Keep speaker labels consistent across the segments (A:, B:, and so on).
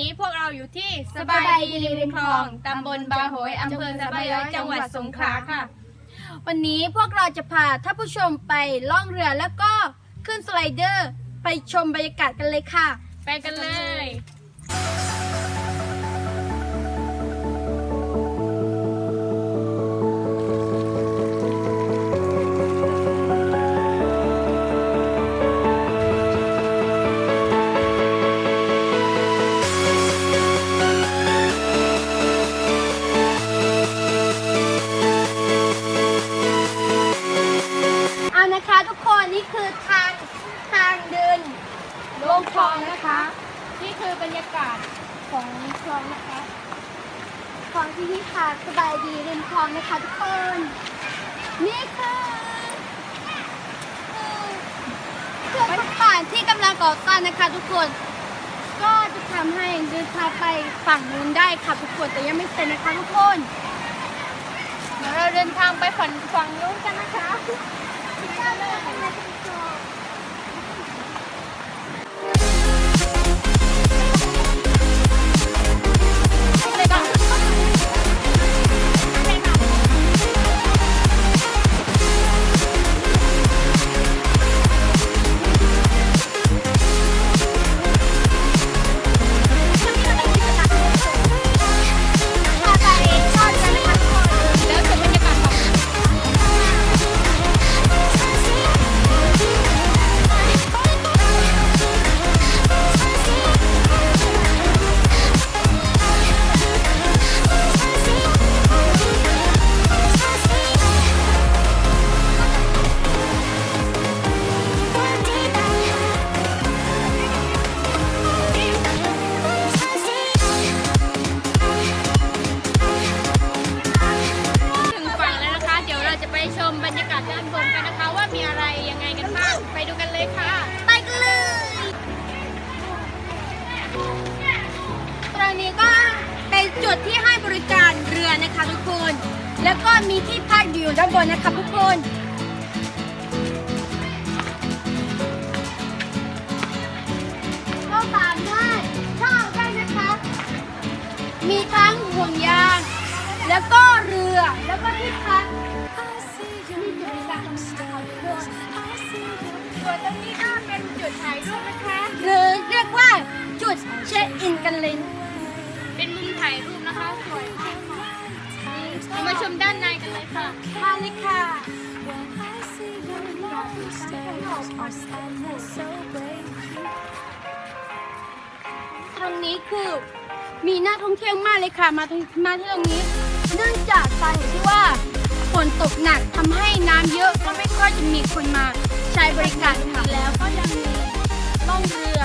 A: นี้พวกเราอยู่ที่สบายดีริมคลองตำบลบางโหยอำเภอสบายย้อยจังหวัดสงขลาค่ะ
B: วันนี้พวกเราจะพาท่านผู้ชมไปล่องเรือแล้วก็ขึ้นสไลเดอร์ ไปชมบรรยากาศกันเลยค่ะ
A: ไปกันเลย
B: คลองที่นี่ค่ะสบายดีริมคลองนะคะทุกคน นี่คือเครื่องพักผ่านที่กำลังก่อสร้างนะคะทุกคน ก็จะทำให้เดินทางไปฝั่งนู้นได้ค่ะทุกคนแต่ยังไม่เสร็จนะคะทุกคน
A: เดี๋ยวเราเดินทางไปฝั่งฝั่งนู้นกันนะคะ จุด
B: ที่ให้บริการเรือนะคะทุกคน แล้วก็มีที่พักอยู่ด้านบนนะคะทุกคนก็สามารถเช่าได้นะคะ มีทั้งห่วงยาง แล้วก็เรือแล้วก็ที่พักจุดตรงนี้นะคะทุกคน
A: ส่วนตรงนี้ก็เป็นจุดถ่ายรูปนะคะ
B: หรือเรียกว่าจุดเช็คอินกันเลย
A: เป็นมุมถ่ายรูปนะคะสวยมากเรามาชมด้านในกันเลยค่ะ
B: มาเลยค่ะ ตรงนี้คือมีนักท่องเที่ยวมากเลยค่ะ มาที่มาที่ตรงนี้ เนื่องจากสาเหตุที่ว่าฝนตกหนักทำให้น้ำเยอะก็ไม่ค่อยจะมีคนมาใช้บริการค่ะแล้วก็ยังมีล่องเรือ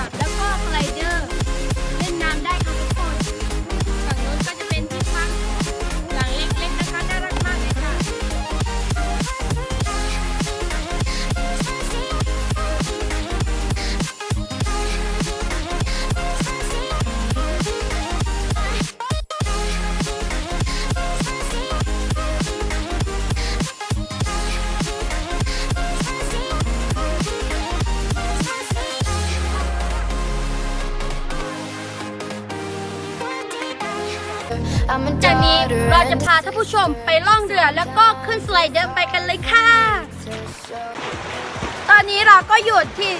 A: จาก
B: นี้เราจะพาท่านผู้ชมไปล่องเรือแล้วก็ขึ้นสไลเดอร์ไปกันเลยค่ะ ตอนนี้เราก็อยู่ที่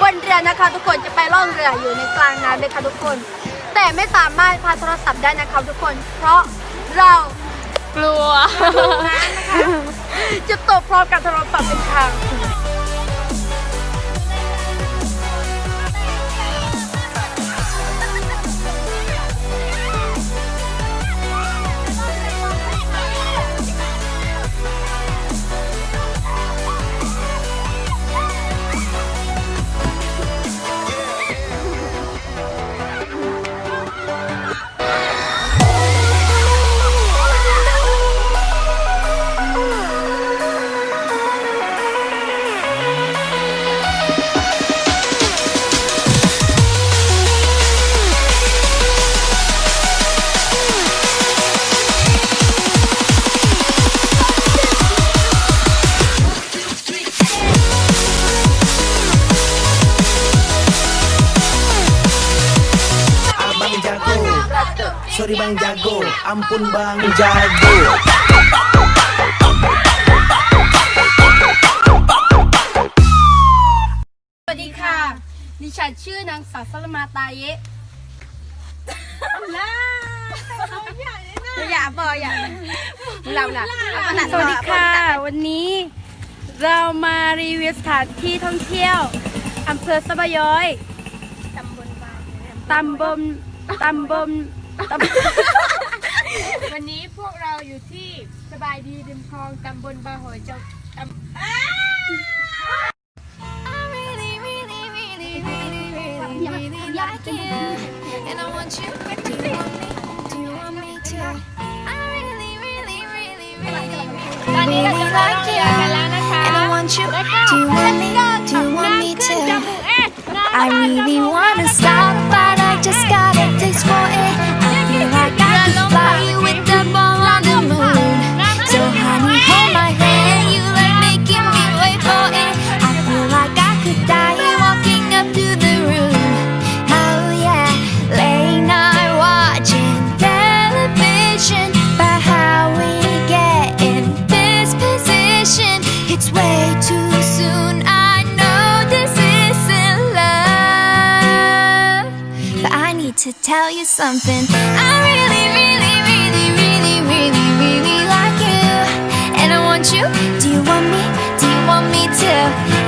B: บนเรือนะคะ ทุกคนจะไปล่องเรืออยู่ในกลางน้ำเลยค่ะทุกคน แต่ไม่สามารถพาโทรศัพท์ได้นะคะทุกคน เพราะเรา
A: กลัว
B: จะตกพร้อมกับโทรศัพท์เป็นทาง
C: Sorry bang jago, ampun bang jago.
B: สวัสดีค่ะดิฉันชื่อนางสาวสลมาตาเยะอย่าบอกอย่าเราล่ะสวัสดีค่ะ วันนี้เรามารีวิวสถานที่ท่องเที่ยวอำเภอสะบะย้อยตำบลตำบลตำบล
A: วันนี้พวกเราอยู่ที่สบายดีริมคลองตำบลบางหอยเจ้าตำ
D: like you, and I want you. Do you want me? Do you want me to? I really, really, really, really,
A: ตอนนี้เราจะ
D: really
A: มา
D: like
A: เที่ยว
D: you,
A: กันแล้วนะคะ
D: and I want you.
A: แล้วก็
D: Do you want me? Do you want me
A: ขึ้นจ
D: to?
A: มูกเอ๊ะ
D: I really wanna stop, to tell you something. I really, really, really, really, really, really like you, and I want you. Do you want me? Do you want me to?